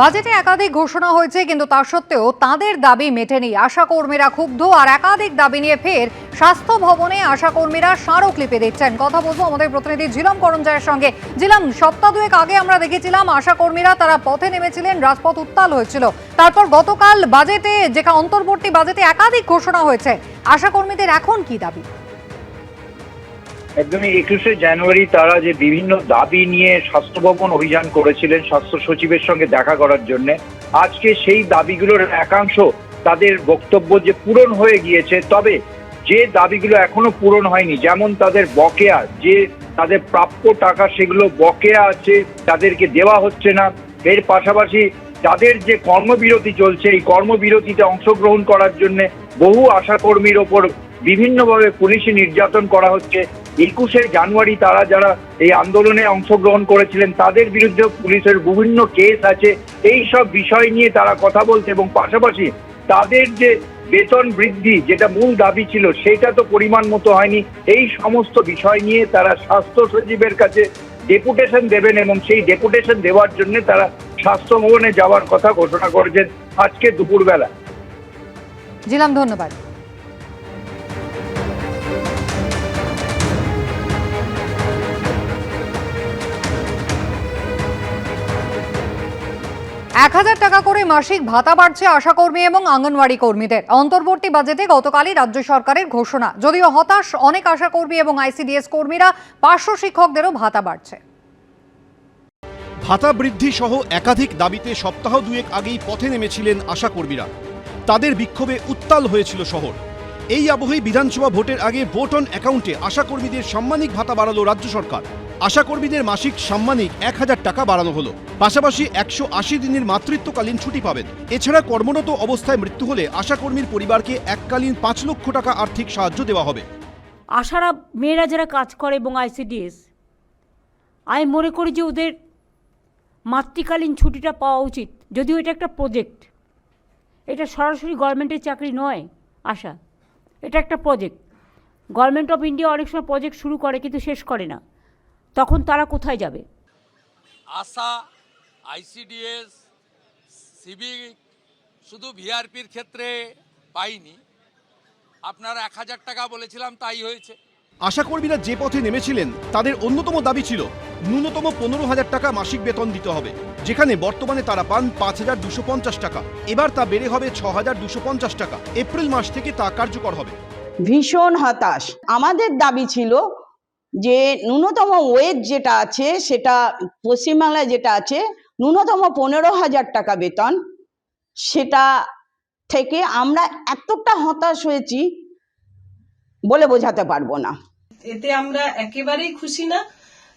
বাজেটে একাধিক ঘোষণা হয়েছে, কিন্তু তা সত্ত্বেও তাদের দাবি মেটেনি আশা কর্মীরা ক্ষুব্ধ, আর একাধিক দাবি নিয়ে ফের স্বাস্থ্য ভবনে আশা কর্মীরা স্মারকলিপি দিচ্ছেন। কথা বলব আমাদের প্রতিনিধি জিলাম করঞ্জয়ের সঙ্গে। জিলাম সপ্তাহ দুয়েক আগে আমরা দেখেছিলাম আশা কর্মীরা তারা পথে নেমেছিলেন, রাজপথ উত্তাল হয়েছিল। তারপর গতকাল বাজেটে, যেটা অন্তর্বর্তী বাজেটে একাধিক ঘোষণা হয়েছে। আশা কর্মীদের এখন কি দাবি? একদমই একুশে জানুয়ারি তারা যে বিভিন্ন দাবি নিয়ে স্বাস্থ্য ভবন অভিযান করেছিলেন স্বাস্থ্য সচিবের সঙ্গে দেখা করার জন্য, আজকে সেই দাবিগুলোর একাংশ তাদের বক্তব্য যে পূরণ হয়ে গিয়েছে, তবে যে দাবিগুলো এখনও পূরণ হয়নি, যেমন তাদের বকেয়া, যে তাদের প্রাপ্য টাকা সেগুলো বকেয়া আছে, তাদেরকে দেওয়া হচ্ছে না, এর পাশাপাশি তাদের যে কর্মবিরতি চলছে, এই কর্মবিরতিতে অংশগ্রহণ করার জন্য বহু আশাকর্মীর ওপর বিভিন্নভাবে পুলিশি নির্যাতন করা হচ্ছে একুশে জানুয়ারি তারা যারা এই আন্দোলনে অংশগ্রহণ করেছিলেন, তাদের বিরুদ্ধে পুলিশের বিভিন্ন কেস আছে। এই সব বিষয় নিয়ে তারা কথা বলছে এবং পাশাপাশি তাদের যে বেতন বৃদ্ধি, যেটা মূল দাবি ছিল, সেটা তো পরিমাণ মতো হয়নি। এই সমস্ত বিষয় নিয়ে তারা স্বাস্থ্য সচিবের কাছে ডেপুটেশন দেবেন এবং সেই ডেপুটেশন দেওয়ার জন্য তারা স্বাস্থ্য ভবনে যাওয়ার কথা ঘোষণা করেছেন আজকে দুপুরবেলা। জিলাম, ধন্যবাদ। এক হাজার টাকা করে মাসিক ভাতা বাড়ছে আশাকর্মী এবং আঙ্গনওয়াড়ি কর্মীদের। অন্তর্বর্তী বাজেটে গতকালই রাজ্য সরকারের ঘোষণা। যদিও হতাশ, অনেক আশাকর্মী এবং আইসিডিএস কর্মীরা পার্শ্ব শিক্ষকদেরও ভাতা বাড়ছে। ভাতা বৃদ্ধি সহ একাধিক দাবিতে সপ্তাহ দুয়েক আগেই পথে নেমেছিলেন আশাকর্মীরা। তাদের বিক্ষোভে উত্তাল হয়েছিল শহর। এই আবহেই বিধানসভা ভোটের আগে ভোট অন অ্যাকাউন্টে আশাকর্মীদের সাম্মানিক ভাতা বাড়ালো রাজ্য সরকার। আশাকর্মীদের মাসিক সাম্মানিক এক হাজার টাকা বাড়ানো হলো। পাশাপাশি একশো আশি দিনের মাতৃত্বকালীন ছুটি পাবেন। এছাড়া কর্মরত অবস্থায় মৃত্যু হলে আশাকর্মীর পরিবারকে এককালীন পাঁচ লক্ষ টাকা আর্থিক সাহায্য দেওয়া হবে। আশারা মেয়েরা যারা কাজ করে এবং আইসিডিএস, আমি মনে করি যে ওদের মাতৃকালীন ছুটিটা পাওয়া উচিত। যদিও এটা একটা প্রজেক্ট এটা সরাসরি গভর্নমেন্টের চাকরি নয়, আশা। এটা একটা প্রজেক্ট গভর্নমেন্ট অফ ইন্ডিয়া অনেক সময় প্রজেক্ট শুরু করে কিন্তু শেষ করে না। তখন তারা কোথায় যাবে? আশা আইসিডিএস সিভিক শুধু ভিআরপির ক্ষেত্রে পাইনি। আপনার এক হাজার টাকা বলেছিলাম তাই হয়েছে। আশাকর্মীরা যে পথে নেমেছিলেন তাদের অন্যতম দাবি ছিল ন্যূনতম পনেরো হাজার টাকা মাসিক বেতন দিতে হবে। যেখানে বর্তমানে তারা পান পাঁচ হাজার দুশো পঞ্চাশ টাকা। এবার তা বেড়ে হবে ছ হাজার দুশো পঞ্চাশ টাকা। এপ্রিল মাস থেকে তা কার্যকর হবে। ভীষণ হতাশ। আমাদের দাবি ছিল যে ন্যূনতম ওয়েজ যেটা আছে সেটা পশ্চিমবাংলায় যেটা আছে ন্যূনতম পনেরো হাজার টাকা বেতন। সেটা থেকে আমরা এতটা হতাশ হয়েছি বলে বোঝাতে পারব না। এতে আমরা একেবারেই খুশি না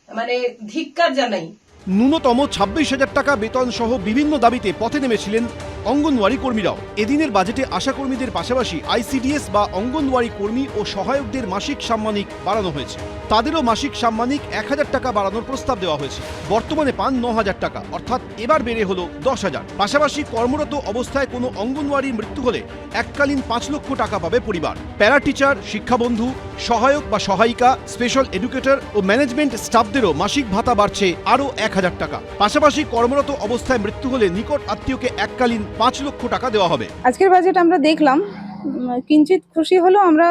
মানে ধিক্কার জানাই। ন্যূনতম ছাব্বিশ হাজার টাকা বেতন সহ বিভিন্ন দাবিতে পথে নেমেছিলেন অঙ্গনওয়াড়ি কর্মীরাও। এদিনের বাজেটে আশাকর্মীদের পাশাপাশি আইসিডিএস বা অঙ্গনওয়াড়ি কর্মী ও সহায়কদের মাসিক সাম্মানিক বাড়ানো হয়েছে। তাদেরও মাসিক সাম্মানিক এক হাজার টাকা বাড়ানোর প্রস্তাব দেওয়া হয়েছে। বর্তমানে পান ন হাজার টাকা, অর্থাৎ এবার বেড়ে হলো দশ হাজার। পাশাপাশি কর্মরত অবস্থায় কোনো অঙ্গনওয়াড়ির মৃত্যু হলে এককালীন পাঁচ লক্ষ টাকা পাবে পরিবার। প্যারা টিচার শিক্ষাবন্ধু সহায়ক বা সহায়িকা স্পেশাল এডুকেটর ও ম্যানেজমেন্ট স্টাফদেরও মাসিক ভাতা বাড়ছে আরও এক হাজার টাকা। পাশাপাশি কর্মরত অবস্থায় মৃত্যু হলে নিকট আত্মীয়কে এককালীন পাঁচ লক্ষ টাকা দেওয়া হবে। আজকের বাজেট আমরা দেখলাম কিঞ্চিত খুশি হলো আমরা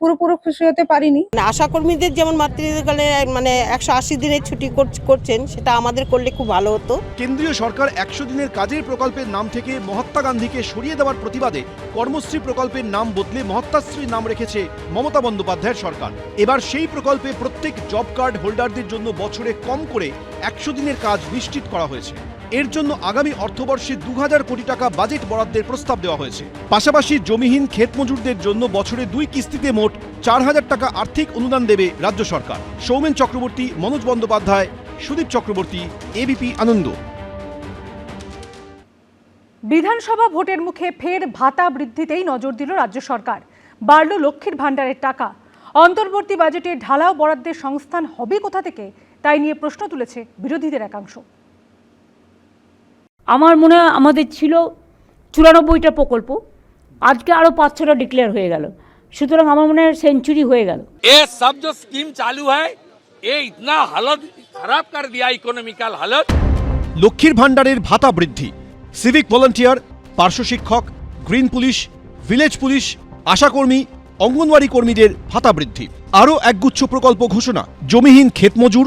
পুরোপুরো খুশি হতে পারিনি। মানে আশাকর্মীদের যেমন মাতৃকালে মানে একশো আশি দিনের ছুটি করছেন সেটা আমাদের করলে খুব ভালো হতো। কেন্দ্রীয় সরকার একশো দিনের কাজের প্রকল্পের নাম থেকে মহাত্মা গান্ধীকে সরিয়ে দেওয়ার প্রতিবাদে কর্মশ্রী প্রকল্পের নাম বদলে মহাত্মাশ্রীর নাম রেখেছে মমতা বন্দ্যোপাধ্যায়ের সরকার। এবার সেই প্রকল্পে প্রত্যেক জব কার্ড হোল্ডারদের জন্য বছরে কম করে একশো দিনের কাজ নিশ্চিত করা হয়েছে। এর জন্য আগামী অর্থবর্ষে দু হাজার কোটি টাকা বাজেট বরাদ্দের প্রস্তাব দেওয়া হয়েছে। পাশাপাশি জমিহীন ক্ষেত মজুরদের জন্য বছরে দুই কিস্তিতে মোট চার হাজার টাকা আর্থিক অনুদান দেবে রাজ্য সরকার। সৌমেন চক্রবর্তী, মনোজ বন্দ্যোপাধ্যায়, সুদীপ চক্রবর্তী এবিপি আনন্দ। বিধানসভা ভোটের মুখে ফের ভাতা বৃদ্ধিতেই নজর দিল রাজ্য সরকার। বাড়ল লক্ষ্মীর ভাণ্ডারের টাকা। অন্তর্বর্তী বাজেটে ঢালাও বরাদ্দের সংস্থান হবে কোথা থেকে, তাই নিয়ে প্রশ্ন তুলেছে বিরোধীদের একাংশ। আমার মনে হয় আমাদের ছিল চুরানব্বইটা প্রকল্প আজকে আরও পাঁচ ছটা ডিক্লেয়ার হয়ে গেল। সুতরাং আমার মনে হয় সেঞ্চুরি হয়ে গেল। এ সব যে স্কিম চালু হয় এ ইতনা হালত খারাপ কর দিয়া ইকোনমিক্যাল হালত। লক্ষ্মীর ভাণ্ডারের ভাতা বৃদ্ধি সিভিক ভলান্টিয়ার পার্শ্ব শিক্ষক গ্রিন পুলিশ ভিলেজ পুলিশ আশাকর্মী অঙ্গনওয়াড়ি কর্মীদের ভাতা বৃদ্ধি। আরও একগুচ্ছ প্রকল্প ঘোষণা জমিহীন ক্ষেতমজুর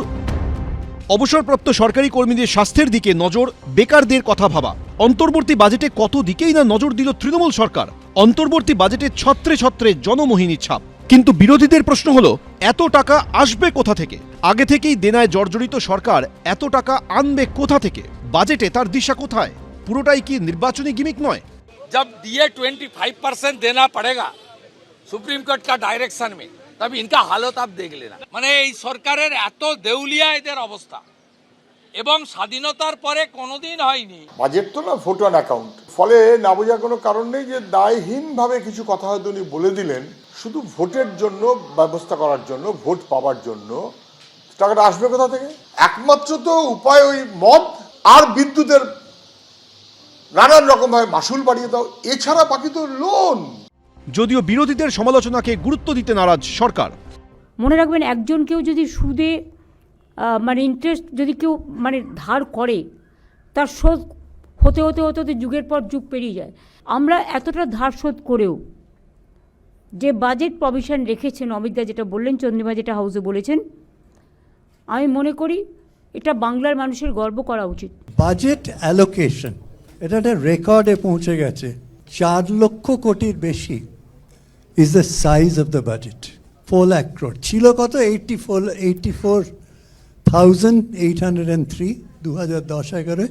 অবসরপ্রাপ্ত সরকারি কর্মীদের স্বাস্থ্যের দিকে নজর বেকারদের কথা ভাবা অন্তর্বর্তী বাজেটে কত দিকেই না নজর দিল তৃণমূল সরকার অন্তর্বর্তী বাজেটে ছত্রে ছত্রে জনমোহিনী ছাপ কিন্তু বিরোধীদের প্রশ্ন হলো এত টাকা আসবে কোথা থেকে আগে থেকেই দেনায় জর্জরিত সরকার এত টাকা আনবে কোথা থেকে বাজেটে তার দিশা কোথায় পুরোটাই কি নির্বাচনী গিমিক নয় जब डीए ट्वेंटी फाइव परसेंट देना पड़ेगा সুপ্রিম কোর্ট का डायरेक्शन में তবে ইনকা হালত আপ দেখলে না। মানে এই সরকারের এত দেউলিয়া এদের অবস্থা। এবং স্বাধীনতার পরে কোনোদিন হয়নি। বাজেট তো না ফোটন অ্যাকাউন্ট। ফলে না বোঝার কোনো কারণ নেই যে দায়হীনভাবে কিছু কথা হয়তো উনি বলে দিলেন। শুধু ভোটের জন্য, ব্যবস্থা করার জন্য, ভোট পাওয়ার জন্য। টাকাটা আসবে কোথা থেকে? একমাত্র তো উপায় ওই মদ আর বিদ্যুতের নানান রকমভাবে মাসুল বাড়িয়ে দাও। এছাড়া বাকি তো লোন যদিও বিরোধীদের সমালোচনাকে গুরুত্ব দিতে নারাজ সরকার। মনে রাখবেন একজন কেউ যদি সুদে মানে ইন্টারেস্ট যদি কেউ মানে ধার করে তার শোধ হতে হতে হতে হতে যুগের পর যুগ পেরিয়ে যায়। আমরা এতটা ধার শোধ করেও যে বাজেট প্রভিশন রেখেছেন অমিতদা যেটা বললেন চন্দ্রিমা যেটা হাউসে বলেছেন আমি মনে করি এটা বাংলার মানুষের গর্ব করা উচিত। বাজেট অ্যালোকেশন এটা একটা রেকর্ডে পৌঁছে গেছে চার লক্ষ কোটির বেশি। Is the size of the budget four lakh crore ছিল কত? Eighty four eighty four thousand eight hundred and three দু হাজার দশ এগারো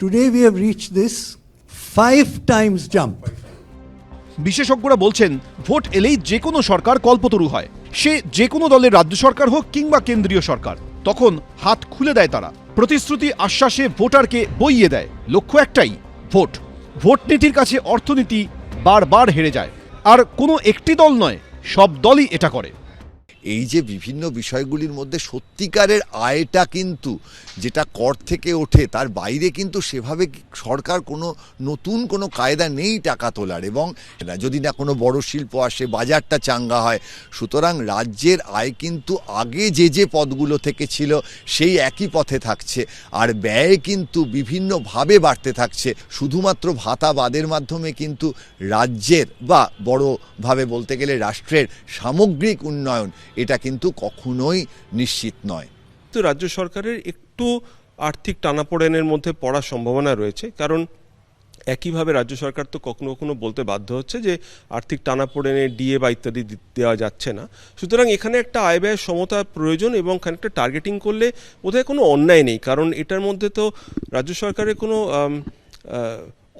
today we have reach this five times jump বিশেষজ্ঞরা বলছেন, ভোট এলেই যে কোনো সরকার কল্পতরু হয়। সে যে কোনো দলের রাজ্য সরকার হোক কিংবা কেন্দ্রীয় সরকার। তখন হাত খুলে দেয় তারা। প্রতিশ্রুতি আশ্বাসে ভোটারকে বইয়ে দেয়। লক্ষ্য একটাই, ভোট। ভোট নীতির কাছে অর্থনীতি বারবার হেরে যায়। আর কোনো একটি দল নয় সব দলই এটা করে। এই যে বিভিন্ন বিষয়গুলির মধ্যে সত্যিকারের আয়টা কিন্তু যেটা কর থেকে ওঠে, তার বাইরে কিন্তু সেভাবে সরকার কোনো নতুন কোনো কায়দা নেই টাকা তোলার এবং যদি না কোনো বড় শিল্প আসে, বাজারটা চাঙ্গা হয়, সুতরাং রাজ্যের আয় কিন্তু আগে যে যে পদগুলো থেকে ছিল সেই একই পথে থাকছে আর ব্যয় কিন্তু বিভিন্নভাবে বাড়তে থাকছে। শুধুমাত্র ভাতা বাদের মাধ্যমে কিন্তু রাজ্যের বা বড়ভাবে বলতে গেলে রাষ্ট্রের সামগ্রিক উন্নয়ন এটা কিন্তু কখনোই নিশ্চিত নয়। তো রাজ্য সরকারের একটু আর্থিক টানাপোড়েনের মধ্যে পড়ার সম্ভাবনা রয়েছে, কারণ একইভাবে রাজ্য সরকার তো কখনো কখনো বলতে বাধ্য হচ্ছে যে আর্থিক টানাপোড়েনে ডিএ বা ইত্যাদি দেওয়া যাচ্ছে না। সুতরাং এখানে একটা আয় ব্যয় সমতার প্রয়োজন এবং খানিকটা টার্গেটিং করলে বোধহয় কোনো অন্যায় নেই, কারণ এটার মধ্যে তো রাজ্য সরকারের কোনো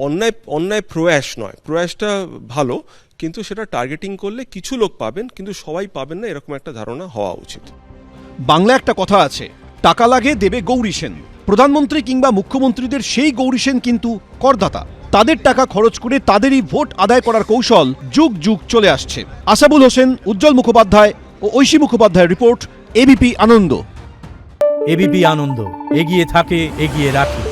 অন্যায় অন্যায় প্রয়াস নয়। প্রয়াসটা ভালো কিন্তু সেটা টার্গেটিং করলে কিছু লোক পাবেন কিন্তু সবাই পাবেন না এরকম একটা ধারণা হওয়া উচিত। বাংলা একটা কথা আছে টাকা লাগে দেবে গৌরী সেন। প্রধানমন্ত্রী কিংবা মুখ্যমন্ত্রীদের সেই গৌরী সেন কিন্তু করদাতা। তাদের টাকা খরচ করে তাদেরই ভোট আদায় করার কৌশল যুগ যুগ চলে আসছে। আসাবুল হোসেন উজ্জ্বল মুখোপাধ্যায় ও ঐশী মুখোপাধ্যায়ের report ABP Ananda. ABP Ananda এগিয়ে থাকে এগিয়ে রাখে।